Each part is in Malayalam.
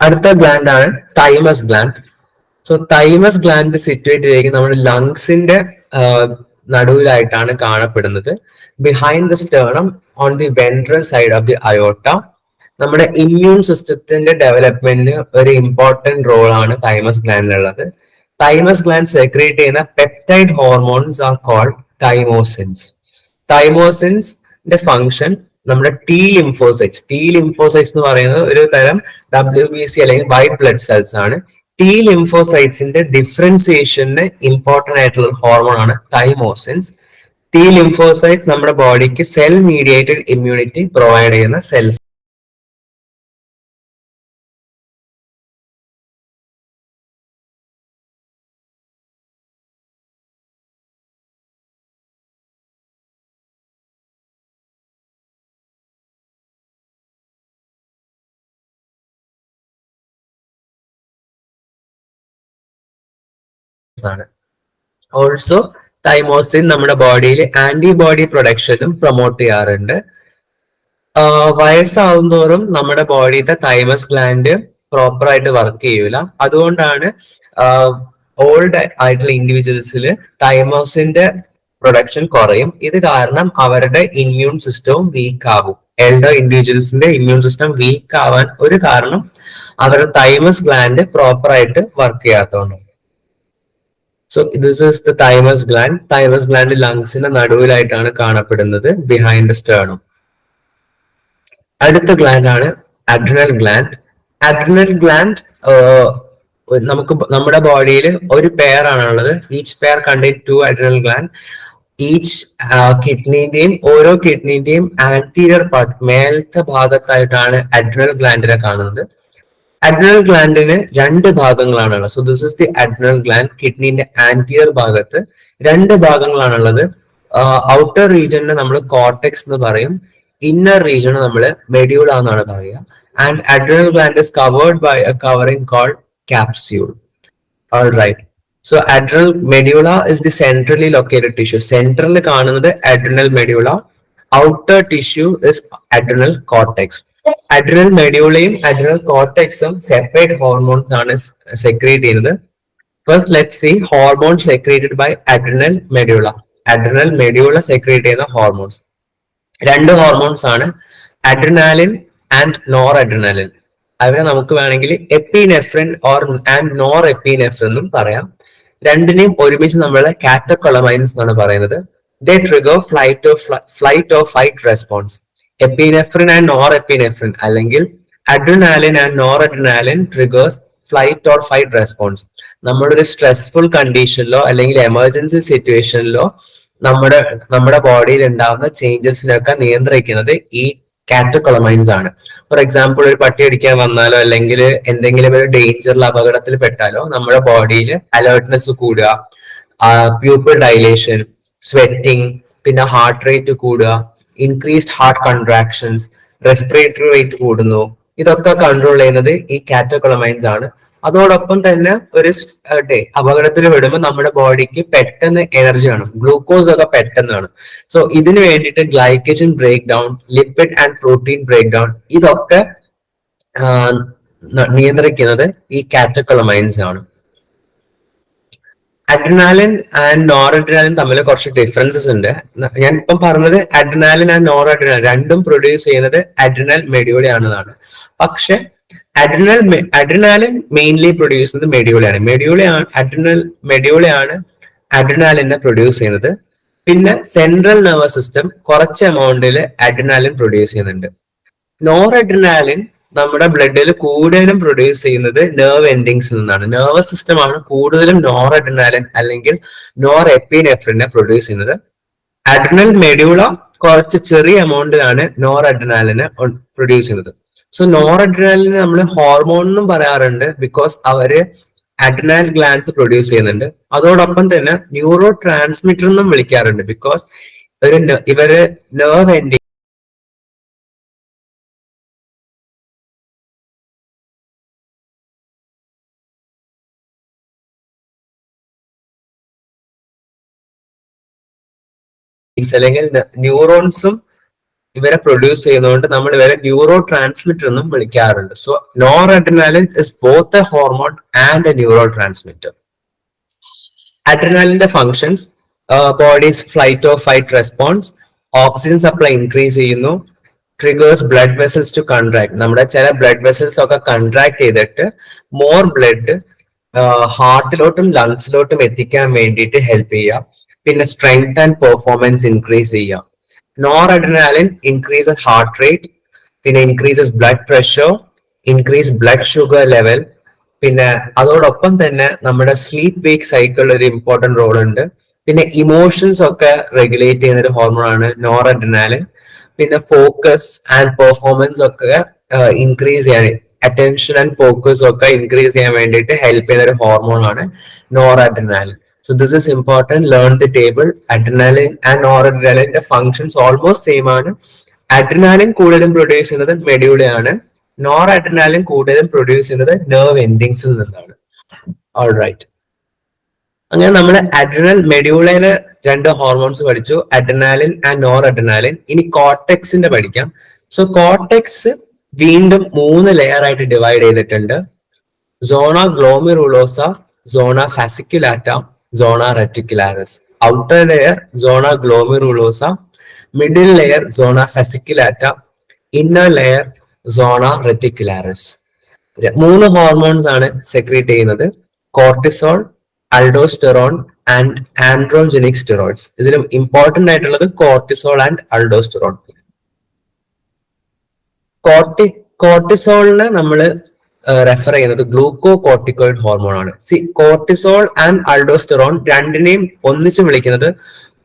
അടുത്ത ഗ്ലാൻഡ് ആണ് thymus gland so thymus gland situate ചെയ്തിരിക്കുന്നത് നമ്മുടെ ലങ്സിന്റെ നടുവിലായിട്ടാണ് കാണപ്പെടുന്നത്. Behind the sternum on the ventral side of the aorta നമ്മുടെ ഇമ്മ്യൂൺ സിസ്റ്റത്തിന്റെ ഡെവലപ്മെന്റിന് ഒരു ഇമ്പോർട്ടന്റ് റോൾ ആണ് തൈമസ് ഗ്ലാൻഡിലുള്ളത് തൈമസ് ഗ്ലാൻഡ് സെക്രിയേറ്റ് ചെയ്യുന്ന peptide hormones are called thymosins തൈമോസിൻസിന്റെ function നമ്മുടെ ടി ലിംഫോസൈറ്റ്സ് ടി ലിംഫോസൈറ്റ്സ് എന്ന് പറയുന്നത് ഒരു തരം ഡബ്ല്യു ബി സി അല്ലെങ്കിൽ വൈറ്റ് ബ്ലഡ് സെൽസ് ആണ്. ടി ലിംഫോസൈറ്റ്സിന്റെ ഡിഫറൻസിയേഷന് ഇമ്പോർട്ടന്റ് ആയിട്ടുള്ള ഹോർമോൺ ആണ് തൈമോസിൻസ് ടി ലിംഫോസൈറ്റ്സ് നമ്മുടെ ബോഡിക്ക് സെൽ മീഡിയേറ്റഡ് ഇമ്മ്യൂണിറ്റി പ്രൊവൈഡ് ചെയ്യുന്ന സെൽസ് ആണ്. ഓൾസോ തൈമോസിൻ നമ്മുടെ ബോഡിയിൽ ആന്റിബോഡി പ്രൊഡക്ഷനും പ്രൊമോട്ട് ചെയ്യാറുണ്ട്. വയസ്സാവുന്തോറും നമ്മുടെ ബോഡിയിലെ തൈമസ് ഗ്ലാൻഡ് പ്രോപ്പറായിട്ട് വർക്ക് ചെയ്യൂല. അതുകൊണ്ടാണ് ഓൾഡ് ആയിട്ടുള്ള ഇൻഡിവിജ്വൽസിൽ തൈമോസിന്റെ പ്രൊഡക്ഷൻ കുറയും. ഇത് കാരണം അവരുടെ ഇമ്മ്യൂൺ സിസ്റ്റവും വീക്ക് ആവും എൽഡർ ഇൻഡിവിജ്വൽസിന്റെ ഇമ്മ്യൂൺ സിസ്റ്റം വീക്ക് ആവാൻ ഒരു കാരണം അവരുടെ തൈമസ് ഗ്ലാൻഡ് പ്രോപ്പറായിട്ട് work ചെയ്യാത്തതുകൊണ്ടാണ് so this is the thymus gland thymus gland ലങ്സിന്റെ നടുവിലായിട്ടാണ് കാണപ്പെടുന്നത്. ബിഹൈൻഡ് സ്റ്റേണും അടുത്ത ഗ്ലാൻഡ് ആണ് അഡ്രിനൽ ഗ്ലാൻഡ് അഡ്രിനൽ ഗ്ലാൻഡ് നമുക്ക് നമ്മുടെ ബോഡിയിൽ ഒരു പെയർ ആണുള്ളത്. Each pair contain two adrenal gland each കിഡ്നിന്റെയും ഓരോ കിഡ്നിന്റെയും ആന്റീരിയർ പാർട്ട് മേലത്തെ ഭാഗത്തായിട്ടാണ് അഡ്രിനൽ ഗ്ലാൻഡിനെ കാണുന്നത്. അഡ്രിനൽ ഗ്ലാൻഡിന് രണ്ട് ഭാഗങ്ങളാണുള്ളത്. So this is the adrenal gland കിഡ്നിന്റെ anterior ഭാഗത്ത് രണ്ട് ഭാഗങ്ങളാണുള്ളത്. ഔട്ടർ റീജിയനെ നമ്മൾ കോർട്ടെക്സ് എന്ന് പറയും. ഇന്നർ റീജിയനെ നമ്മൾ മെഡ്യൂള എന്നാണ് പറയുക. And adrenal gland is covered by a covering call capsule all right so adrenal medulla is the centrally located tissue സെൻട്രലിൽ കാണുന്നത് adrenal medulla outer tissue is adrenal cortex adrenal മെഡ്യൂളയും adrenal കോർട്ടെക്സും സെപ്പറേറ്റ് ഹോർമോൺസ് ആണ് സെക്രിയേറ്റ് ചെയ്യുന്നത്. First let see hormone secreted by adrenal medulla adrenal medulla secrete ചെയ്യുന്ന ഹോർമോൺസ് രണ്ട് ഹോർമോൺസ് ആണ് അഡ്രിനാലിൻ ആൻഡ് നോർ അഡ്രിനാലിൻ അവരെ നമുക്ക് വേണമെങ്കിൽ epinephrine or and norepinephrine എന്നും പറയാം. രണ്ടിനെയും ഒരുമിച്ച് നമ്മൾ കാറ്റക്കൊളമൈൻസ് എന്നാണ് പറയുന്നത്. The trigger flight of flight of fight response epinephrine and norepinephrine അല്ലെങ്കിൽ adrenaline and noradrenaline triggers flight or fight response നമ്മുടെ ഒരു സ്ട്രെസ്ഫുൾ കണ്ടീഷനിലോ അല്ലെങ്കിൽ എമർജൻസി സിറ്റുവേഷനിലോ നമ്മുടെ നമ്മുടെ ബോഡിയിൽ ഉണ്ടാകുന്ന ചേഞ്ചസിനൊക്കെ നിയന്ത്രിക്കുന്നത് ഈ കാറ്റക്കൊളമൈൻസ് ആണ്. ഫോർ എക്സാമ്പിൾ ഒരു പട്ടി അടിക്കാൻ വന്നാലോ അല്ലെങ്കിൽ എന്തെങ്കിലും ഒരു ഡേഞ്ചറിൽ അപകടത്തിൽ പെട്ടാലോ നമ്മുടെ ബോഡിയിൽ അലേർട്ട്നെസ് കൂടുക പ്യൂപ്പിൾ ഡൈലേഷൻ സ്വെറ്റിംഗ് പിന്നെ ഹാർട്ട് റേറ്റ് കൂടുക increased heart contractions respiratory rate കൂടുന്നു. ഇതൊക്കെ കൺട്രോൾ ചെയ്യുന്നത് ഈ കാറ്റോകൊളമൈൻസ് ആണ്. അതോടൊപ്പം തന്നെ ഒരു ഡേ അപകടത്തിൽ വിടുമ്പോൾ നമ്മുടെ ബോഡിക്ക് പെട്ടെന്ന് എനർജി വേണം. ഗ്ലൂക്കോസ് ഒക്കെ പെട്ടെന്ന് വേണം. സോ ഇതിന് വേണ്ടിയിട്ട് glycogen break down lipid and protein break down ഇതൊക്കെ നിയന്ത്രിക്കുന്നത് ഈ കാറ്റക്കോളമൈൻസ് ആണ്. അഡ്രിനാലിൻ ആൻഡ് നോർ അഡ്രിനാലിൻ തമ്മിൽ കുറച്ച് ഡിഫറൻസസ് ഉണ്ട്. ഞാൻ ഇപ്പം പറഞ്ഞത് അഡ്രിനാലിൻ ആൻഡ് നോർ അഡ്രിനാലിൻ രണ്ടും പ്രൊഡ്യൂസ് ചെയ്യുന്നത് അഡ്രിനൽ മെഡ്യൂളയാണെന്നാണ് പക്ഷെ അഡ്രിനൽ അഡ്രിനാലിൻ മെയിൻലി പ്രൊഡ്യൂസ് ചെയ്യുന്നത് മെഡിയോളിയാണ് മെഡിയോളിയാണ് അഡ്രിനൽ മെഡിയോളിയാണ് അഡ്രിനാലിനെ പ്രൊഡ്യൂസ് ചെയ്യുന്നത്. പിന്നെ സെൻട്രൽ നെർവസ് സിസ്റ്റം കുറച്ച് എമൗണ്ടിൽ അഡ്രിനാലിൻ പ്രൊഡ്യൂസ് ചെയ്യുന്നുണ്ട്. നോർ അഡ്രിനാലിൻ നമ്മുടെ ബ്ലഡിൽ കൂടുതലും പ്രൊഡ്യൂസ് ചെയ്യുന്നത് നെർവ് എൻഡിങ്സിൽ നിന്നാണ്. നെർവസ് സിസ്റ്റമാണ് കൂടുതലും നോർ അഡ്രിനാലിൻ അല്ലെങ്കിൽ നോർ എപ്പിനെഫ്രിനെ പ്രൊഡ്യൂസ് ചെയ്യുന്നത്. അഡ്രിനൽ മെഡ്യൂള കുറച്ച് ചെറിയ എമൗണ്ടിലാണ് നോർ അഡ്രിനാലിന് പ്രൊഡ്യൂസ് ചെയ്യുന്നത്. സോ നോർ അഡ്രിനാലിന് നമ്മൾ ഹോർമോൺ എന്നും പറയാറുണ്ട് ബിക്കോസ് അവർ അഡ്രിനാൽ ഗ്ലാൻസ് പ്രൊഡ്യൂസ് ചെയ്യുന്നുണ്ട്. അതോടൊപ്പം തന്നെ ന്യൂറോ ട്രാൻസ്മിറ്റർ എന്നും വിളിക്കാറുണ്ട് ബിക്കോസ് ഒരു ഇവർ നെർവ് എൻഡിങ് അല്ലെങ്കിൽ ന്യൂറോൺസും ഇവരെ പ്രൊഡ്യൂസ് ചെയ്യുന്നതുകൊണ്ട് നമ്മൾ ഇവരെ ന്യൂറോ ട്രാൻസ്മിറ്റർ എന്നും വിളിക്കാറുണ്ട്. So noradrenaline is both a hormone and a neurotransmitter അഡ്രിനാലിന്റെ functions bodies flight of fight response oxygen supply increase ചെയ്യുന്നു triggers blood vessels to contract നമ്മുടെ ചില ബ്ലഡ് വെസൽസ് ഒക്കെ കൺട്രാക്ട് ചെയ്തിട്ട് മോർ ബ്ലഡ് ഹാർട്ടിലോട്ടും ലങ്സിലോട്ടും എത്തിക്കാൻ വേണ്ടിയിട്ട് ഹെൽപ്പ് ചെയ്യുക. പിന്നെ സ്ട്രെങ്ത് ആൻഡ് പെർഫോമൻസ് ഇൻക്രീസ് ചെയ്യുക noradrenaline increases heart rate പിന്നെ increases blood pressure increase blood sugar level പിന്നെ അതോടൊപ്പം തന്നെ നമ്മുടെ സ്ലീപ്പ് വേക്ക് സൈക്കിൾ ഒരു ഇമ്പോർട്ടന്റ് റോൾ ഉണ്ട്. പിന്നെ ഇമോഷൻസ് ഒക്കെ റെഗുലേറ്റ് ചെയ്യുന്ന ഒരു ഹോർമോൺ ആണ് നോർ അഡ്രിനാലിൻ പിന്നെ ഫോക്കസ് ആൻഡ് പെർഫോമൻസ് ഒക്കെ ഇൻക്രീസ് ചെയ്യാൻ അറ്റൻഷൻ ആൻഡ് ഫോക്കസ് ഒക്കെ ഇൻക്രീസ് ചെയ്യാൻ വേണ്ടിയിട്ട് ഹെൽപ്പ് ചെയ്യുന്ന ഒരു ഹോർമോൺ ആണ് noradrenaline so this is important. Learn the table. Adrenaline and noradrenaline അഡ്രിനാലിന്റെ ഫങ്ഷൻസ് ഓൾമോസ്റ്റ് സെയിം ആണ്. അഡ്രിനാലിൻ കൂടുതലും പ്രൊഡ്യൂസ് ചെയ്യുന്നത് മെഡ്യൂളയാണ് നോർ അഡ്രിനാലിൻ കൂടുതലും പ്രൊഡ്യൂസ് ചെയ്യുന്നത് നെർവ് എൻഡിങ്സിൽ നിന്നാണ്. ഓൾറൈറ്റ് അങ്ങനെ നമ്മൾ അഡ്രിനൽ മെഡ്യൂളയിൽ രണ്ട് ഹോർമോൺസ് പഠിച്ചു. അഡ്രിനാലിൻ ആൻഡ് നോർ അഡ്രിനാലിൻ ഇനി കോർട്ടെക്സിന്റെ പഠിക്കാം. സോ കോർട്ടെക്സ് വീണ്ടും മൂന്ന് ലെയർ ആയിട്ട് ഡിവൈഡ് ചെയ്തിട്ടുണ്ട്. Zona glomerulosa zona fasciculata zona reticularis outer layer zona glomerulosa middle layer zona fasciculata inner layer zona reticularis മൂന്ന് ഹോർമോൺസ് ആണ് സെക്രീറ്റ് ചെയ്യുന്നത്. Cortisol aldosterone and androgenic steroids ഇതിലും ഇമ്പോർട്ടന്റ് ആയിട്ടുള്ളത് കോർട്ടിസോൾ ആൻഡ് അൾഡോസ്റ്റെറോൺ കോർട്ടി കോർട്ടിസോളിന് നമ്മൾ റെഫർ ചെയ്യുന്നത് ഗ്ലൂക്കോ കോർട്ടിക്കോയിഡ് ഹോർമോൺ ആണ്. സി കോർട്ടിസോൾ ആൻഡ് അൾഡോസ്റ്റെറോൺ രണ്ടിനെയും ഒന്നിച്ച് വിളിക്കുന്നത്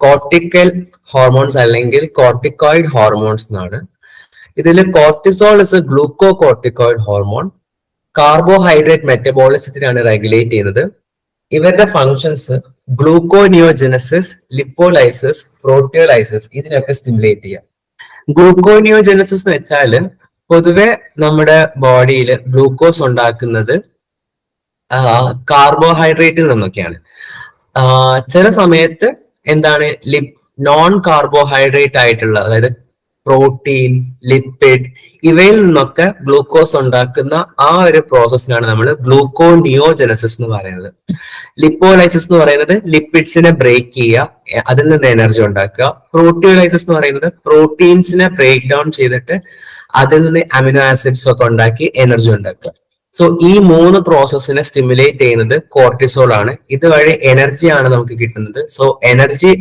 കോർട്ടിക്കൽ ഹോർമോൺസ് അല്ലെങ്കിൽ കോർട്ടിക്കോയിഡ് ഹോർമോൺസ് എന്നാണ്. ഇതിൽ cortisol is a glucocorticoid hormone carbohydrate മെറ്റബോളിസത്തിനാണ് regulate ചെയ്യുന്നത്. ഇവരുടെ ഫങ്ഷൻസ് ഗ്ലൂക്കോനിയോജനസിസ് ലിപ്പോലൈസിസ് പ്രോട്ടിയോലൈസിസ് ഇതിനൊക്കെ സ്റ്റിമുലേറ്റ് ചെയ്യാം. ഗ്ലൂക്കോനിയോജനസിസ് എന്ന് വെച്ചാൽ പൊതുവെ നമ്മുടെ ബോഡിയിൽ ഗ്ലൂക്കോസ് ഉണ്ടാക്കുന്നത് കാർബോഹൈഡ്രേറ്റിൽ നിന്നൊക്കെയാണ്. ചില സമയത്ത് എന്താണ് ലിപ് നോൺ കാർബോഹൈഡ്രേറ്റ് ആയിട്ടുള്ള അതായത് പ്രോട്ടീൻ ലിപ്പിഡ് ഇവയിൽ നിന്നൊക്കെ ഗ്ലൂക്കോസ് ഉണ്ടാക്കുന്ന ആ ഒരു പ്രോസസ്സിനാണ് നമ്മൾ ഗ്ലൂക്കോ നിയോജനസിസ് എന്ന് പറയുന്നത്. ലിപ്പോലൈസിസ് എന്ന് പറയുന്നത് ലിപ്പിഡ്സിനെ ബ്രേക്ക് ചെയ്യുക അതിൽ നിന്ന് എനർജി ഉണ്ടാക്കുക. പ്രോട്ടിയോലൈസിസ് എന്ന് പറയുന്നത് പ്രോട്ടീൻസിനെ ബ്രേക്ക് ഡൗൺ ചെയ്തിട്ട് അതിൽ നിന്ന് അമിനോ ആസിഡ്സ് ഒക്കെ ഉണ്ടാക്കി എനർജി ഉണ്ടാക്കുക. സോ ഈ മൂന്ന് പ്രോസസ്സിനെ സ്റ്റിമുലേറ്റ് ചെയ്യുന്നത് കോർട്ടിസോൾ ആണ്. ഇതുവഴി എനർജി ആണ് നമുക്ക് കിട്ടുന്നത്. സോ എനർജി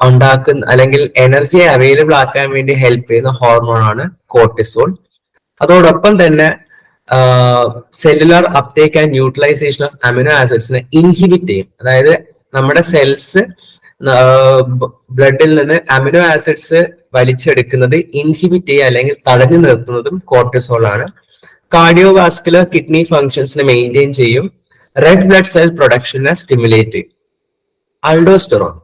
ഉണ്ടാക്കുന്ന അല്ലെങ്കിൽ എനർജി അവൈലബിൾ ആക്കാൻ വേണ്ടി ഹെൽപ്പ് ചെയ്യുന്ന ഹോർമോൺ ആണ് കോർട്ടിസോൾ അതോടൊപ്പം തന്നെ cellular uptake and utilization of amino ആസിഡ്സിനെ inhibit ചെയ്യും. അതായത് നമ്മുടെ സെൽസ് ബ്ലഡിൽ നിന്ന് അമിനോ ആസിഡ്സ് വലിച്ചെടുക്കുന്നത് ഇൻഹിബിറ്റ് ചെയ്യുക അല്ലെങ്കിൽ തടഞ്ഞു നിർത്തുന്നതും കോർട്ടിസോൾ ആണ്. കാർഡിയോവാസ്കുലർ കിഡ്നി ഫങ്ഷൻസിനെ മെയിന്റെയിൻ ചെയ്യും. റെഡ് ബ്ലഡ് സെൽ പ്രൊഡക്ഷനെ സ്റ്റിമുലേറ്റ് ചെയ്യും. Aldosterone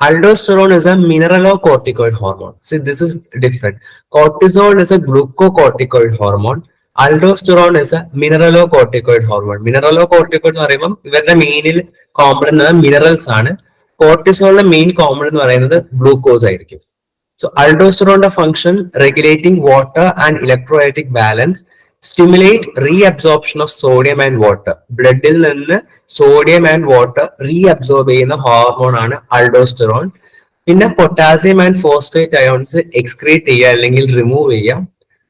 aldosterone is a mineralocorticoid hormone see this is different cortisol is a glucocorticoid hormone aldosterone is a mineralocorticoid hormone mineralocorticoid എന്ന് പറയുമ്പോൾ ഇവരുടെ മെയിനിൽ കോമ്പണന്റ് മിനറൽസ് ആണ്. കോർട്ടിസോളിന്റെ മെയിൻ കോമൺ എന്ന് പറയുന്നത് ഗ്ലൂക്കോസ് ആയിരിക്കും. So അൾഡോസ്റ്ററോണിന്റെ function regulating water and electrolytic balance stimulate reabsorption of sodium and water ബ്ലഡിൽ നിന്ന് sodium and water reabsorb ചെയ്യുന്ന ഹോർമോൺ ആണ് അൾഡോസ്റ്ററോൺ പിന്നെ potassium and phosphate ions excrete ചെയ്യുക അല്ലെങ്കിൽ റിമൂവ് ചെയ്യുക.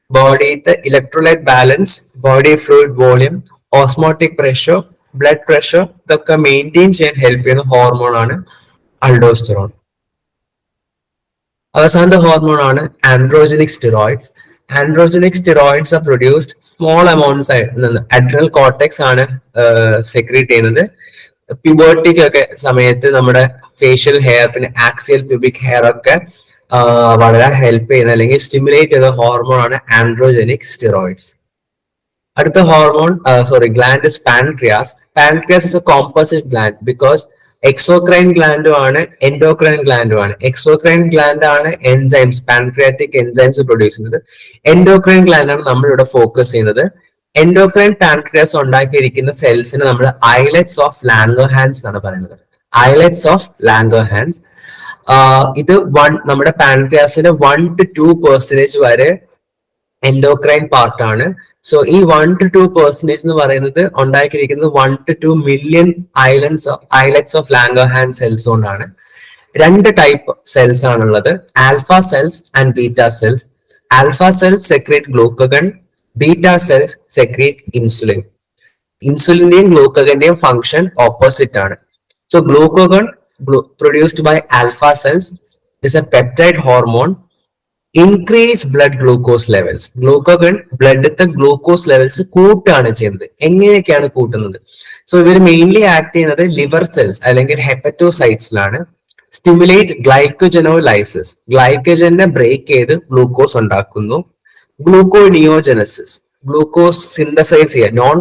ബോഡിയിലത്തെ electrolyte balance body fluid volume osmotic pressure blood pressure ഇതൊക്കെ മെയിന്റെയിൻ ചെയ്യാൻ ഹെൽപ്പ് ചെയ്യുന്ന ഹോർമോൺ ആണ് അൾഡോസ്റ്ററോൺ അവസാനത്തെ ഹോർമോൺ ആണ് androgenic steroids androgenic steroids are produced small amounts ആയിട്ട് അഡ്രൽ കോർട്ടെക്സ് ആണ് സെക്രീറ്റ് ചെയ്യുന്നത്. പ്യൂബർട്ടിക് ഒക്കെ സമയത്ത് നമ്മുടെ ഫേഷ്യൽ ഹെയർ പിന്നെ ആക്സിയൽ പ്യൂബിക് ഹെയർ ഒക്കെ വളരെ ഹെൽപ്പ് ചെയ്യുന്ന അല്ലെങ്കിൽ സ്റ്റിമുലേറ്റ് ചെയ്യുന്ന ഹോർമോൺ ആണ് ആൻഡ്രോജനിക് സ്റ്റിറോയിഡ്സ് അടുത്ത hormone sorry gland is pancreas pancreas is a composite gland because exocrine ഗ്ലാൻഡും ആണ് എൻഡോക്രൈൻ ഗ്ലാൻഡും ആണ്. എക്സോക്രൈൻ ഗ്ലാൻഡ് ആണ് എൻസൈംസ് പാൻക്രിയാറ്റിക് എൻസൈംസ് പ്രൊഡ്യൂസ് ചെയ്യുന്നത്. എൻഡോക്രൈൻ ഗ്ലാൻഡ് ആണ് നമ്മൾ ഇവിടെ ഫോക്കസ് ചെയ്യുന്നത്. എൻഡോക്രൈൻ പാൻക്രിയാസ് ഉണ്ടാക്കിയിരിക്കുന്ന സെൽസിന് നമ്മൾ ഐലറ്റ്സ് ഓഫ് ലാംഗോ ഹാൻഡ്സ് എന്നാണ് പറയുന്നത്. ഐലറ്റ്സ് ഓഫ് ലാംഗോ ഹാൻഡ്സ് ഇത് വൺ നമ്മുടെ പാൻക്രിയാസിന് വൺ ടു ടു പെർസെന്റേജ് വരെ എൻഡോക്രൈൻ പാർട്ടാണ് സോ ഈ വൺ ടു ടു പെർസെന്റേജ് എന്ന് പറയുന്നത് ഉണ്ടാക്കിയിരിക്കുന്നത് one two two million islands of islets of Langerhans cells കൊണ്ടാണ്. രണ്ട് ടൈപ്പ് സെൽസ് ആണുള്ളത്. Alpha cells and beta cells alpha cells secrete glucagon beta cells secrete insulin ഇൻസുലിന്റെയും ഗ്ലൂക്കഗന്റെയും ഫംഗ്ഷൻ ഓപ്പോസിറ്റ് ആണ്. So glucagon produced by alpha cells is a peptide hormone increase blood glucose levels glucagon ബ്ലഡിലത്തെ glucose levels കൂട്ടാണ് ചെയ്യുന്നത്. എങ്ങനെയൊക്കെയാണ് കൂട്ടുന്നത്? സോ ഇവർ മെയിൻലി ആക്ട് ചെയ്യുന്നത് ലിവർ സെൽസ് അല്ലെങ്കിൽ ഹെപ്പറ്റോസൈറ്റ്സിലാണ് സ്റ്റിമുലേറ്റ് ഗ്ലൈക്കോജനോലൈസിസ് ഗ്ലൈക്കോജനെ ബ്രേക്ക് ചെയ്ത് ഗ്ലൂക്കോസ് ഉണ്ടാക്കുന്നു. ഗ്ലൂക്കോനിയോജനസിസ് ഗ്ലൂക്കോസ് സിന്തസൈസ് ചെയ്യുക. നോൺ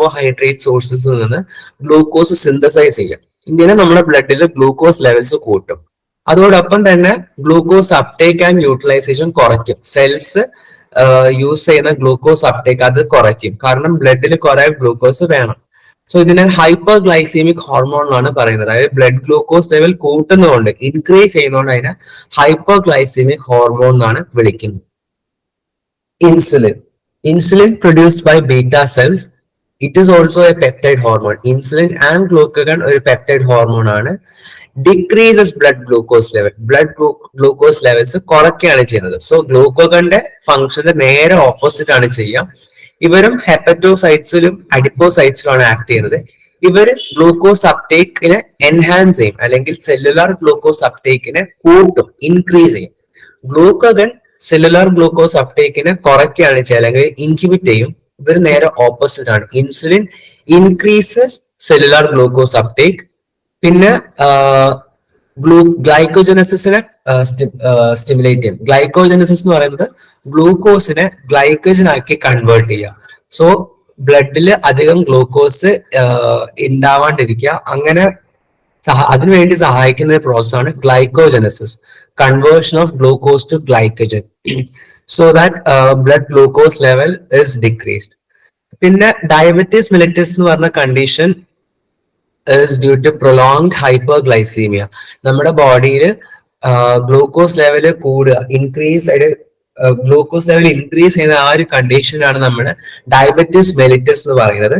കാർബോഹൈഡ്രേറ്റ് സോഴ്സസ് നിന്ന് ഗ്ലൂക്കോസ് സിന്തസൈസ് ചെയ്യും. ഇങ്ങനെ നമ്മുടെ ബ്ലഡിൽ ഗ്ലൂക്കോസ് ലെവൽസ് കൂട്ടും. അതോടൊപ്പം തന്നെ ഗ്ലൂക്കോസ് അപ്ടേക്ക് ആൻഡ് യൂട്ടിലൈസേഷൻ കുറയ്ക്കും. സെൽസ് യൂസ് ചെയ്യുന്ന ഗ്ലൂക്കോസ് അപ്ടേക്ക് അത് കുറയ്ക്കും. കാരണം ബ്ലഡിൽ കുറെ ഗ്ലൂക്കോസ് വേണം. സോ ഇതിനെ ഹൈപ്പർ ഗ്ലൈസീമിക് ഹോർമോൺ പറയുന്നത്. അതായത് ബ്ലഡ് ഗ്ലൂക്കോസ് ലെവൽ കൂട്ടുന്നതുകൊണ്ട് ഇൻക്രീസ് ചെയ്യുന്നതുകൊണ്ട് അതിനെ ഹൈപ്പർ ഗ്ലൈസീമിക് ഹോർമോൺ എന്നാണ് വിളിക്കുന്നത്. Insulin insulin produced by beta cells it is also a peptide hormone insulin and glucagon ഒരു പെപ്റ്റൈഡ് ഹോർമോൺ ആണ്. Decreases blood glucose level blood glucose levels കുറയ്ക്കുകയാണ് ചെയ്യുന്നത്. സോ ഗ്ലൂക്കോഗന്റെ ഫംഗ്ഷന്റെ നേരെ ഓപ്പോസിറ്റ് ആണ് ചെയ്യുക. ഇവരും ഹെപ്പറ്റോസൈറ്റ്സിലും അഡിപ്പോസൈറ്റ്സിലുമാണ് ആക്ട് ചെയ്യുന്നത്. ഇവർ ഗ്ലൂക്കോസ് അപ്ടേക്കിനെ എൻഹാൻസ് ചെയ്യും. അല്ലെങ്കിൽ സെല്ലുലാർ ഗ്ലൂക്കോസ് അപ്ടേക്കിനെ കൂട്ടും ഇൻക്രീസ് ചെയ്യും. ഗ്ലൂക്കോഗൻ സെല്ലുലാർ ഗ്ലൂക്കോസ് അപ്ടേക്കിനെ കുറയ്ക്കുകയാണ് ചെയ്യുക. അല്ലെങ്കിൽ ഇൻഹിബിറ്റ് ചെയ്യും. ഇവർ നേരെ ഓപ്പോസിറ്റ് ആണ്. Insulin increases cellular glucose uptake പിന്നെ ഗ്ലൂ ഗ്ലൈക്കോജനസിസിനെ സ്റ്റിമുലേറ്റ് ചെയ്യും. ഗ്ലൈക്കോജനസിസ് എന്ന് പറയുന്നത് ഗ്ലൂക്കോസിനെ ഗ്ലൈക്കോജൻ ആക്കി കൺവേർട്ട് ചെയ്യുക. സോ ബ്ലഡിൽ അധികം ഗ്ലൂക്കോസ് ഉണ്ടാവാണ്ടിരിക്കുക അങ്ങനെ അതിനുവേണ്ടി സഹായിക്കുന്ന ഒരു പ്രോസസ്സാണ് glycogenesis conversion of glucose to glycogen so that blood glucose level is decreased പിന്നെ ഡയബറ്റീസ് മിലിറ്റിസ് എന്ന് പറഞ്ഞ condition is due to prolonged hyperglycemia നമ്മുടെ ബോഡിയിൽ ഗ്ലൂക്കോസ് ലെവൽ കൂടുക ഇൻക്രീസ് ആയിട്ട് ഗ്ലൂക്കോസ് ലെവൽ ഇൻക്രീസ് ചെയ്യുന്ന ആ ഒരു കണ്ടീഷനാണ് നമ്മൾ ഡയബറ്റീസ് മെലിറ്റസ് എന്ന് പറയുന്നത്.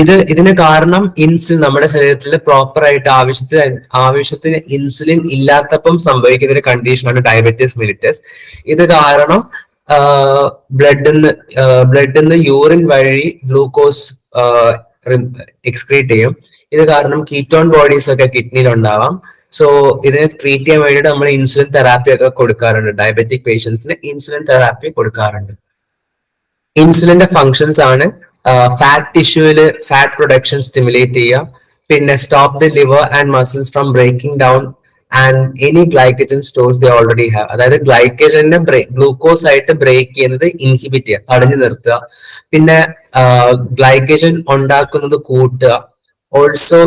ഇത് ഇതിന് കാരണം ഇൻസുലിൻ. നമ്മുടെ ശരീരത്തിൽ പ്രോപ്പർ ആയിട്ട് ആവശ്യത്തിന് ആവശ്യത്തിന് ഇൻസുലിൻ ഇല്ലാത്തപ്പം സംഭവിക്കുന്ന ഒരു കണ്ടീഷനാണ് ഡയബറ്റീസ് മിലിറ്റസ് ഇത് കാരണം ബ്ലഡിൽ നിന്ന് ബ്ലഡിൽ നിന്ന് യൂറിൻ വഴി ഗ്ലൂക്കോസ് എക്സ്ക്രീറ്റ് ചെയ്യും. ഇത് കാരണം കീറ്റോൺ ബോഡീസ് ഒക്കെ കിഡ്നിയിൽ ഉണ്ടാവാം. സോ ഇതിനെ ട്രീറ്റ് ചെയ്യാൻ വേണ്ടിയിട്ട് നമ്മൾ ഇൻസുലിൻ തെറാപ്പി ഒക്കെ കൊടുക്കാറുണ്ട്. ഡയബറ്റിക് പേഷ്യൻസിന് ഇൻസുലിൻ തെറാപ്പി കൊടുക്കാറുണ്ട്. ഇൻസുലിന്റെ ഫങ്ഷൻസ് ആണ് ഫാറ്റ് ടിഷ്യൂവിൽ ഫാറ്റ് പ്രൊഡക്ഷൻ സ്റ്റിമുലേറ്റ് ചെയ്യുക. പിന്നെ stop the liver and muscles from breaking down and any glycogen stores the already have അതായത് ഗ്ലൈക്കജനെ ഗ്ലൂക്കോസ് ആയിട്ട് ബ്രേക്ക് ചെയ്യുന്നത് ഇൻഹിബിറ്റ് ചെയ്യുക തടഞ്ഞു നിർത്തുക. പിന്നെ ഗ്ലൈക്കജൻ ഉണ്ടാക്കുന്നത് കൂട്ടുക. ഓൾസോ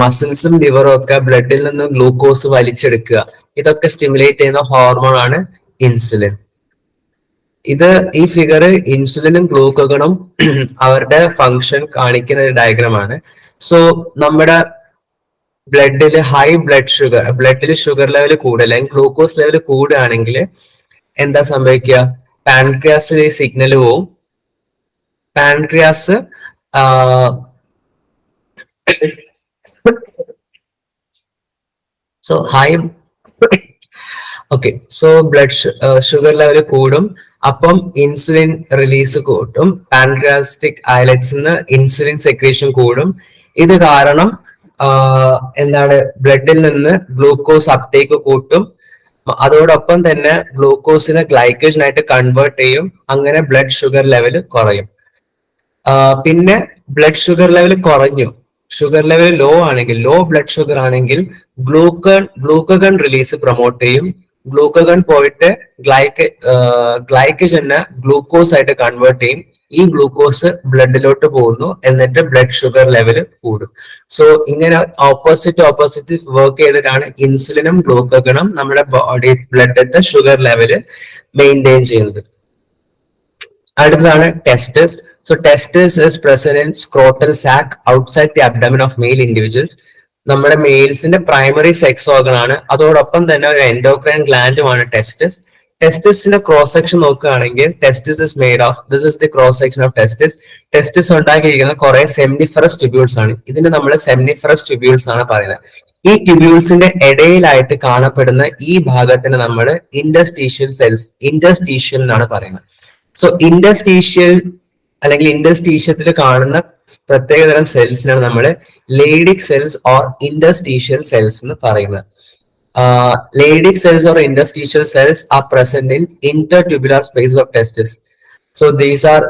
മസിൽസും ലിവറും ഒക്കെ ബ്ലഡിൽ നിന്ന് ഗ്ലൂക്കോസ് വലിച്ചെടുക്കുക. ഇതൊക്കെ സ്റ്റിമുലേറ്റ് ചെയ്യുന്ന ഹോർമോൺ ആണ് ഇൻസുലിൻ ഇത് ഈ ഫിഗർ ഇൻസുലിനും ഗ്ലൂക്കോഗണും അവരുടെ ഫങ്ഷൻ കാണിക്കുന്ന ഒരു ഡയഗ്രമാണ് സോ നമ്മുടെ ബ്ലഡിൽ ഹൈ ബ്ലഡ് ഷുഗർ ബ്ലഡിൽ ഷുഗർ ലെവൽ അല്ലെങ്കിൽ ഗ്ലൂക്കോസ് ലെവൽ കൂടുകയാണെങ്കിൽ എന്താ സംഭവിക്കുക? പാൻക്രിയാസിൽ സിഗ്നൽ പോവും. Pancreas so high okay so blood sugar level കൂടും. അപ്പം ഇൻസുലിൻ റിലീസ് കൂട്ടും പാൻക്രിയാസ്റ്റിക് ഐലറ്റ്സിന് ഇൻസുലിൻ സെക്രീഷൻ കൂടും. ഇത് കാരണം എന്താണ് ബ്ലഡിൽ നിന്ന് ഗ്ലൂക്കോസ് അപ്ടേക്ക് കൂട്ടും. അതോടൊപ്പം തന്നെ ഗ്ലൂക്കോസിനെ ഗ്ലൈക്കോജനായിട്ട് കൺവേർട്ട് ചെയ്യും. അങ്ങനെ ബ്ലഡ് ഷുഗർ ലെവൽ കുറയും. പിന്നെ ബ്ലഡ് ഷുഗർ ലെവൽ കുറഞ്ഞു. ഷുഗർ ലെവൽ ലോ ആണെങ്കിൽ ലോ ബ്ലഡ് ഷുഗർ ആണെങ്കിൽ ഗ്ലൂക്കൺ ഗ്ലൂക്കഗൺ റിലീസ് പ്രൊമോട്ട് ചെയ്യും. ഗ്ലൂക്കഗൺ പോയിട്ട് ഗ്ലൈക്ക ഗ്ലൈക്കജനെ ഗ്ലൂക്കോസ് ആയിട്ട് കൺവേർട്ട് ചെയ്യും. ഈ ഗ്ലൂക്കോസ് ബ്ലഡിലോട്ട് പോകുന്നു. എന്നിട്ട് ബ്ലഡ് ഷുഗർ ലെവൽ കൂടും. സോ ഇങ്ങനെ ഓപ്പോസിറ്റ് ഓപ്പോസിറ്റ് വർക്ക് ചെയ്തിട്ടാണ് ഇൻസുലിനും ഗ്ലൂക്കോഗണും നമ്മുടെ ബോഡി ബ്ലഡിലത്തെ ഷുഗർ ലെവൽ മെയിന്റെയിൻ ചെയ്യുന്നത്. അടുത്തതാണ് testes so testes is present in scrotal sac outside the abdomen of male individuals നമ്മുടെ മെയിൽസിന്റെ പ്രൈമറി സെക്സ് ഓർഗൻ ആണ്. അതോടൊപ്പം തന്നെ ഒരു എൻഡോക്രൈൻ ഗ്ലാൻഡുമാണ് ടെസ്റ്റസ് ടെസ്റ്റിസിന്റെ ക്രോസ് സെക്ഷൻ നോക്കുകയാണെങ്കിൽ testis is made of this is the cross section of testis testis ഉണ്ടാക്കിയിരിക്കുന്ന കുറെ സെമിനിഫറസ് ട്യൂബ്യൂൾസ് ആണ്. ഇതിന് നമ്മൾ സെമിനിഫറസ് ട്യൂബ്യൂൾസ് ആണ് പറയുന്നത്. ഈ ട്യൂബ്യൂൾസിന്റെ ഇടയിലായിട്ട് കാണപ്പെടുന്ന ഈ ഭാഗത്തിന് നമ്മൾ ഇൻഡസ്റ്റീഷ്യൽ സെൽസ് ഇൻഡസ്റ്റീഷ്യൽ എന്നാണ് പറയുന്നത്. സോ ഇൻഡസ്റ്റീഷ്യൽ അല്ലെങ്കിൽ ഇൻഡസ്റ്റീഷ്യത്തിൽ കാണുന്ന പ്രത്യേകതരം സെൽസിനാണ് നമ്മൾ Leydig cells or interstitial cells എന്ന് പറയുന്നത്. Leydig cells or interstitial cells are present in intertubular spaces of testis so these are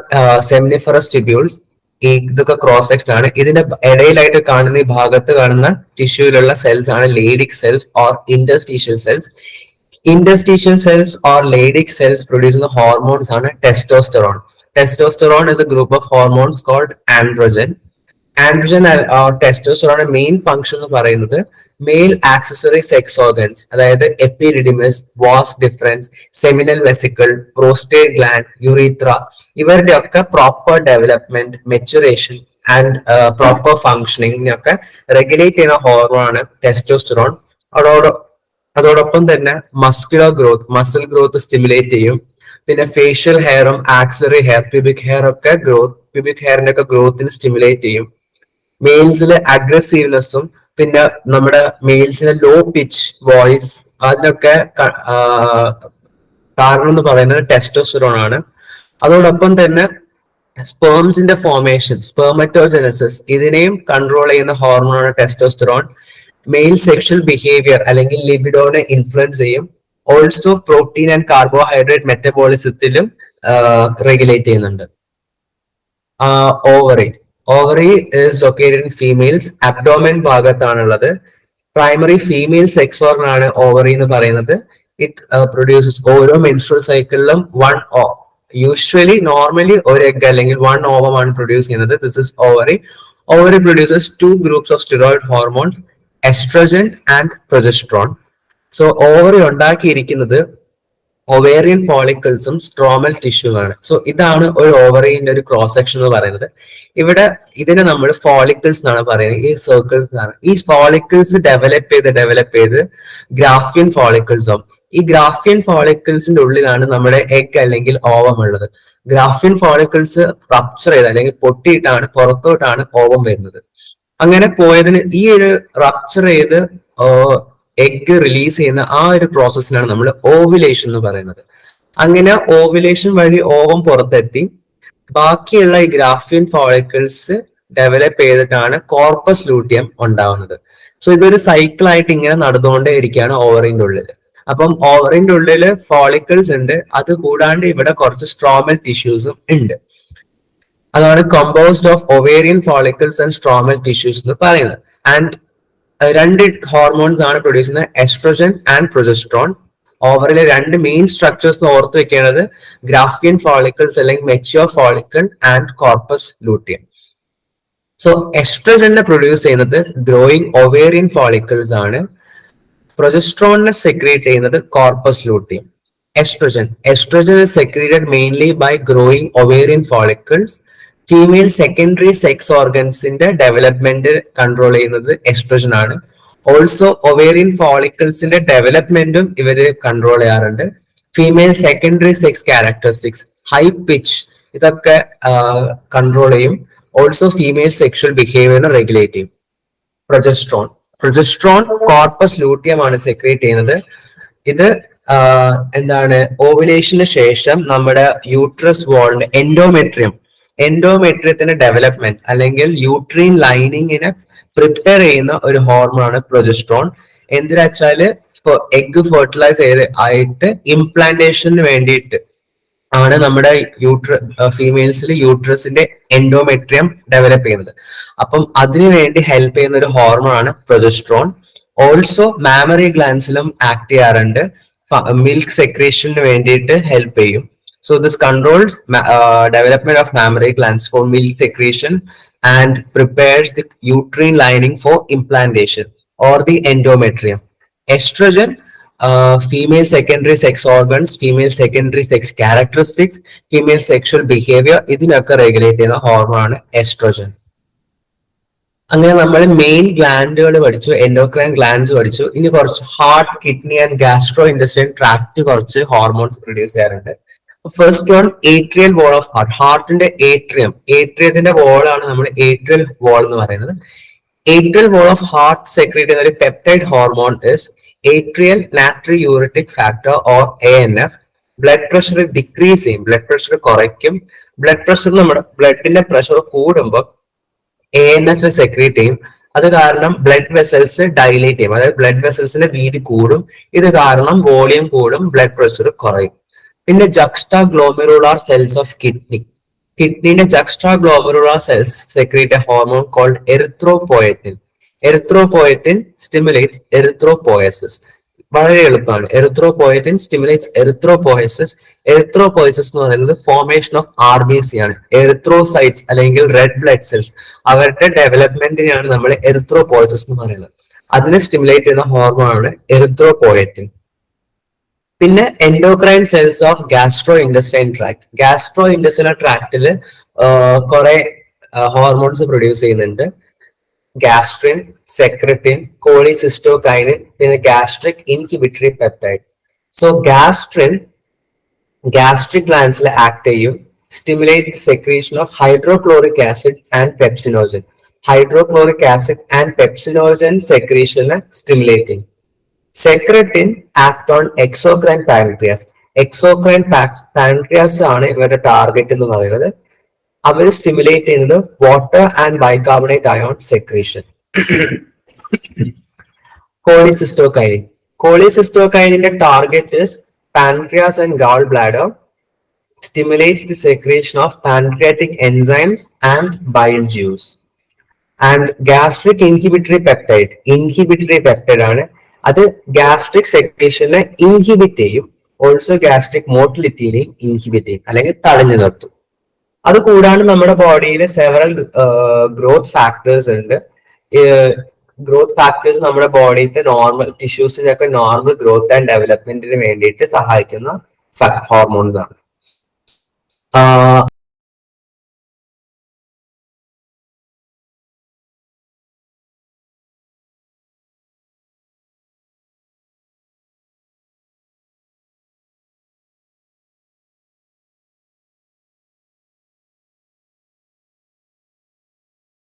seminiferous tubules ഇതൊക്കെ ക്രോസ് സെക്ഷൻ ആണ്. ഇതിന്റെ ഇടയിലായിട്ട് കാണുന്ന ഈ ഭാഗത്ത് കാണുന്ന ടിഷ്യൂലുള്ള സെൽസ് ആണ് Leydig cells or interstitial cells interstitial cells or Leydig cells produce ചെയ്യുന്ന ഹോർമോൺസ് ആണ് testosterone testosterone is a group of hormones called androgen androgen testosterone main function എന്ന് പറയുന്നത് മെയിൽ ആക്സസറി സെക്സ് ഓർഗൻസ് അതായത് epididymis vas deferens seminal vesicle prostate gland urethra ഇവരുടെ ഒക്കെ proper development maturation and proper ഫങ്ഷനിങ്ങിനൊക്കെ regulate ചെയ്യുന്ന ഹോർമോണാണ് ടെസ്റ്റോസ്റ്ററോൺ അതോട് അതോടൊപ്പം തന്നെ muscular growth muscle growth stimulate ചെയ്യും. പിന്നെ ഫേഷ്യൽ ഹെയറും ആക്സിലറി ഹെയർ പ്യൂബിക് ഹെയർ ഒക്കെ ഗ്രോത്ത് പ്യൂബിക് ഹെയറിന്റെ ഒക്കെ ഗ്രോത്തിന് സ്റ്റിമുലേറ്റ് ചെയ്യും. മെയിൽസിലെ അഗ്രസീവ്നെസ്സും പിന്നെ നമ്മുടെ മെയിൽസിലെ ലോ പിച്ച് വോയിസ് അതിനൊക്കെ കാരണം എന്ന് പറയുന്നത് ടെസ്റ്റോസ്റ്ററോൺ ആണ്. അതോടൊപ്പം തന്നെ സ്പേംസിന്റെ ഫോർമേഷൻ സ്പേമറ്റോജനസിസ് ഇതിനെയും കൺട്രോൾ ചെയ്യുന്ന ഹോർമോണാണ് ടെസ്റ്റോസ്റ്ററോൺ മെയിൽ സെക്ഷൽ ബിഹേവിയർ അല്ലെങ്കിൽ ലിബിഡോനെ ഇൻഫ്ലുവൻസ് ചെയ്യും. ഓൾസോ പ്രോട്ടീൻ ആൻഡ് കാർബോഹൈഡ്രേറ്റ് മെറ്റബോളിസത്തിലും റെഗുലേറ്റ് ചെയ്യുന്നുണ്ട്. Ovary ovary is located in females abdomen ഭാഗത്താണുള്ളത്. Primary female sex organ ആണ് ഓവറി എന്ന് പറയുന്നത്. ഇറ്റ് പ്രൊഡ്യൂസസ് ഓരോ മെൻസ്ട്രൽ സൈക്കിളിലും വൺ ഓ യൂഷ്വലി നോർമലി ഒരു എഗ് അല്ലെങ്കിൽ വൺ ഓവമാണ് പ്രൊഡ്യൂസ് ചെയ്യുന്നത്. This is ovary ovary produces two groups of steroid hormones oestrogen and progesterone so ovary ഉണ്ടാക്കിയിരിക്കുന്നത് ഒവേറിയൻ ഫോളിക്കിൾസും സ്ട്രോമൽ ടിഷ്യൂകളാണ് സോ ഇതാണ് ഒരു ഓവറിന്റെ ഒരു ക്രോസ് സെക്ഷൻ എന്ന് പറയുന്നത്. ഇവിടെ ഇതിനെ നമ്മൾ ഫോളിക്കിൾസ് എന്നാണ് പറയുന്നത്. ഈ സർക്കിൾസ് ആണ് ഈ ഫോളിക്കിൾസ് ഡെവലപ്പ് ചെയ്ത് ഡെവലപ്പ് ചെയ്ത് ഗ്രാഫിയൻ ഫോളിക്കിൾസും ഈ ഗ്രാഫിയൻ ഫോളിക്കിൾസിന്റെ ഉള്ളിലാണ് നമ്മുടെ എഗ് അല്ലെങ്കിൽ ഓവം ഉള്ളത്. ഗ്രാഫിയൻ ഫോളിക്കിൾസ് റപ്ചർ ചെയ്ത് അല്ലെങ്കിൽ പൊട്ടിയിട്ടാണ് പുറത്തോട്ടാണ് ഓവം വരുന്നത്. അങ്ങനെ പോയതിന് ഈ ഒരു റപ്ചർ ചെയ്ത് എഗ് റിലീസ് ചെയ്യുന്ന ആ ഒരു പ്രോസസ്സിനാണ് നമ്മൾ ഓവുലേഷൻ എന്ന് പറയുന്നത്. അങ്ങനെ ഓവുലേഷൻ വഴി ഓവം പുറത്തെത്തി. ബാക്കിയുള്ള ഈ ഗ്രാഫിയൻ ഫോളിക്കിൾസ് ഡെവലപ്പ് ചെയ്തിട്ടാണ് കോർപ്പസ് ലൂട്ടിയം ഉണ്ടാവുന്നത്. സോ ഇതൊരു സൈക്കിൾ ആയിട്ട് ഇങ്ങനെ നടന്നുകൊണ്ടേ ഇരിക്കുകയാണ് ഓവറിന്റെ ഉള്ളിൽ അപ്പം ഓവറിന്റെ ഉള്ളിൽ ഫോളിക്കിൾസ് ഉണ്ട്. അത് കൂടാണ്ട് ഇവിടെ കുറച്ച് സ്ട്രോമൽ ടിഷ്യൂസും ഉണ്ട്. അതാണ് composed of ovarian follicles and stromal tissues എന്ന് പറയുന്നത്. ആൻഡ് രണ്ട് ഹോർമോൺസ് ആണ് പ്രൊഡ്യൂസ് ചെയ്യുന്നത്. എസ്ട്രോജൻ ആൻഡ് പ്രൊജസ്ട്രോൺ ഓവറിലെ രണ്ട് മെയിൻ സ്ട്രക്ചേഴ്സ് ഓർത്ത് വെക്കേണ്ടത് ഗ്രാഫിയൻ ഫോളിക്കിൾസ് അല്ലെങ്കിൽ mature follicle and corpus luteum so എസ്ട്രോജനെ produce ചെയ്യുന്നത് ഗ്രോയിങ് ഒവേറിയൻ ഫോളിക്കിൾസ് ആണ്. പ്രൊജസ്ട്രോണിനെ സെക്രിയേറ്റ് ചെയ്യുന്നത് corpus luteum oestrogen oestrogen is secreted mainly by growing ovarian follicles female secondary sex ഓർഗൻസിന്റെ development control ചെയ്യുന്നത് എസ്ട്രോജൻ ആണ്. ഓൾസോ ഒവേറിയൻ ഫോളിക്കിൾസിന്റെ ഡെവലപ്മെന്റും ഇവർ കൺട്രോൾ ചെയ്യാറുണ്ട്. Female secondary sex characteristics high pitch ഇതൊക്കെ കൺട്രോൾ ചെയ്യും. ഓൾസോ ഫീമെയിൽ സെക്ഷൽ ബിഹേവിയറിനെ റെഗുലേറ്റ് ചെയ്യും. പ്രൊജസ്ട്രോൺ പ്രൊജസ്ട്രോൺ കോർപ്പസ് ലൂട്ടിയം ആണ് സെക്രിയേറ്റ് ചെയ്യുന്നത്. ഇത് എന്താണ് ഓവുലേഷന് ശേഷം നമ്മുടെ യൂട്രസ് വാളിന്റെ എൻഡോമെട്രിയം എൻഡോമെട്രിയത്തിന്റെ ഡെവലപ്മെന്റ് അല്ലെങ്കിൽ യൂട്രീൻ ലൈനിങ്ങിനെ പ്രിപ്പയർ ചെയ്യുന്ന ഒരു ഹോർമോണാണ് പ്രൊജസ്ട്രോൺ എന്തിനാ വെച്ചാൽ എഗ് ഫെർട്ടിലൈസ് ചെയ്ത് ആയിട്ട് ഇംപ്ലാന്റേഷന് വേണ്ടിയിട്ട് ആണ് നമ്മുടെ യൂട്ര ഫീമെയിൽസിൽ യൂട്രസിന്റെ എൻഡോമെട്രിയം ഡെവലപ്പ് ചെയ്യുന്നത്. അപ്പം അതിനുവേണ്ടി ഹെൽപ്പ് ചെയ്യുന്ന ഒരു ഹോർമോണാണ് പ്രൊജസ്ട്രോൺ ഓൾസോ മാമറി ഗ്ലാൻസിലും ആക്ട് ചെയ്യാറുണ്ട്. മിൽക്ക് സെക്രീഷന് വേണ്ടിയിട്ട് ഹെൽപ്പ് ചെയ്യും. So this controls uh, development of mammary glands for milk secretion and prepares the uterine lining for implantation or the endometrium. Estrogen, uh, female secondary sex organs, female secondary sex characteristics, female sexual behavior ഇതിനൊക്കെ റെഗുലേറ്റ് ചെയ്യുന്ന ഹോർമോണാണ് എസ്ട്രോജൻ അങ്ങനെ നമ്മൾ മെയിൻ ഗ്ലാൻഡുകൾ പഠിച്ചു എൻഡോക്രൈൻ ഗ്ലാൻഡ്സ് പഠിച്ചു ഇനി കുറച്ച് heart kidney and gastro industrial tract കുറച്ച് ഹോർമോൺസ് പ്രൊഡ്യൂസ് ചെയ്യാറുണ്ട് first one atrial wall of heart ഹാർട്ടിന്റെ ഏട്രിയം ഏട്രിയത്തിന്റെ വോളാണ് നമ്മൾ ഏട്രിയൽ വോൾ എന്ന് പറയുന്നത്. Atrial wall of heart secrete ചെയ്യുന്ന ഒരു peptide hormone is atrial natriuretic factor or A N F blood pressure decrease ചെയ്യും. ബ്ലഡ് പ്രഷർ കുറയ്ക്കും. ബ്ലഡ് പ്രഷർ നമ്മുടെ ബ്ലഡിന്റെ പ്രഷർ കൂടുമ്പോൾ എ എൻ എഫ് സെക്രീറ്റ് ചെയ്യും. അത് കാരണം ബ്ലഡ് വെസൽസ് ഡൈലേറ്റ് ചെയ്യും. അതായത് ബ്ലഡ് വെസൽസിന്റെ വീതി കൂടും. ഇത് കാരണം വോളിയം കൂടും. ബ്ലഡ് പ്രഷർ കുറയും. പിന്നെ juxtaglomerular cells of kidney കിഡ്നിന്റെ juxtaglomerular cells secrete a hormone called erythropoietin erythropoietin stimulates erythropoiesis വളരെ എളുപ്പമാണ്. എറിത്രോപോയറ്റിൻ സ്റ്റിമുലേറ്റ്സ് എറിത്രോപോയസിസ് എറിത്രോപോയസിസ് എന്ന് പറയുന്നത് formation of R B C ആണ്. എറിത്രോസൈറ്റ്സ് അല്ലെങ്കിൽ റെഡ് ബ്ലഡ് സെൽസ് അവരുടെ ഡെവലപ്മെന്റിനെയാണ് നമ്മൾ എറിത്രോപോയസിസ് എന്ന് പറയുന്നത്. അതിനെ സ്റ്റിമുലേറ്റ് ചെയ്യുന്ന ഹോർമോൺ ആണ് എറിത്രോപോയറ്റിൻ പിന്നെ endocrine cells of gastrointestinal tract gastrointestinal ട്രാക്റ്റിൽ കുറെ ഹോർമോൺസ് പ്രൊഡ്യൂസ് ചെയ്യുന്നുണ്ട്. ഗാസ്ട്രിൻ സെക്രറ്റിൻ കോളിസിസ്റ്റോകൈനിൻ പിന്നെ gastric inhibitory peptide so gastrin gastric ഗ്ലാൻസിൽ act ചെയ്യും. Stimulate secretion of hydrochloric acid and pepsinogen hydrochloric acid and pepsinogen സെക്രീഷനെ stimulate ചെയ്യും. Secretin act on exocrine pancreas. Exocrine pancreas ആണ് ഇവരുടെ ടാർഗറ്റ് എന്ന് പറയുന്നത്. അവർ സ്റ്റിമുലേറ്റ് ചെയ്യുന്നത് water and bicarbonate ion secretion. Cholecystokinin കോളിസിസ്റ്റോകൈനിന്റെ target pancreas and gall bladder stimulates the secretion of pancreatic enzymes and bile juice. And gastric inhibitory peptide, inhibitory peptide ആണ് അത് ഗ്യാസ്ട്രിക് സെക്രേഷനെ ഇൻഹിബിറ്റ് ചെയ്യും. ഓൾസോ ഗ്യാസ്ട്രിക് മോട്ടിലിറ്റിയിലെയും ഇൻഹിബിറ്റ് ചെയ്യും. അല്ലെങ്കിൽ തടഞ്ഞു നിർത്തും. അത് കൂടാണ്ട് നമ്മുടെ ബോഡിയിൽ സെവറൽ ഗ്രോത്ത് ഫാക്ടേഴ്സ് ഉണ്ട്. ഗ്രോത്ത് ഫാക്ടേഴ്സ് നമ്മുടെ ബോഡിയിലത്തെ നോർമൽ ടിഷ്യൂസിനൊക്കെ നോർമൽ ഗ്രോത്ത് ആൻഡ് ഡെവലപ്മെന്റിന് വേണ്ടിയിട്ട് സഹായിക്കുന്ന ഹോർമോൺസ് ആണ്.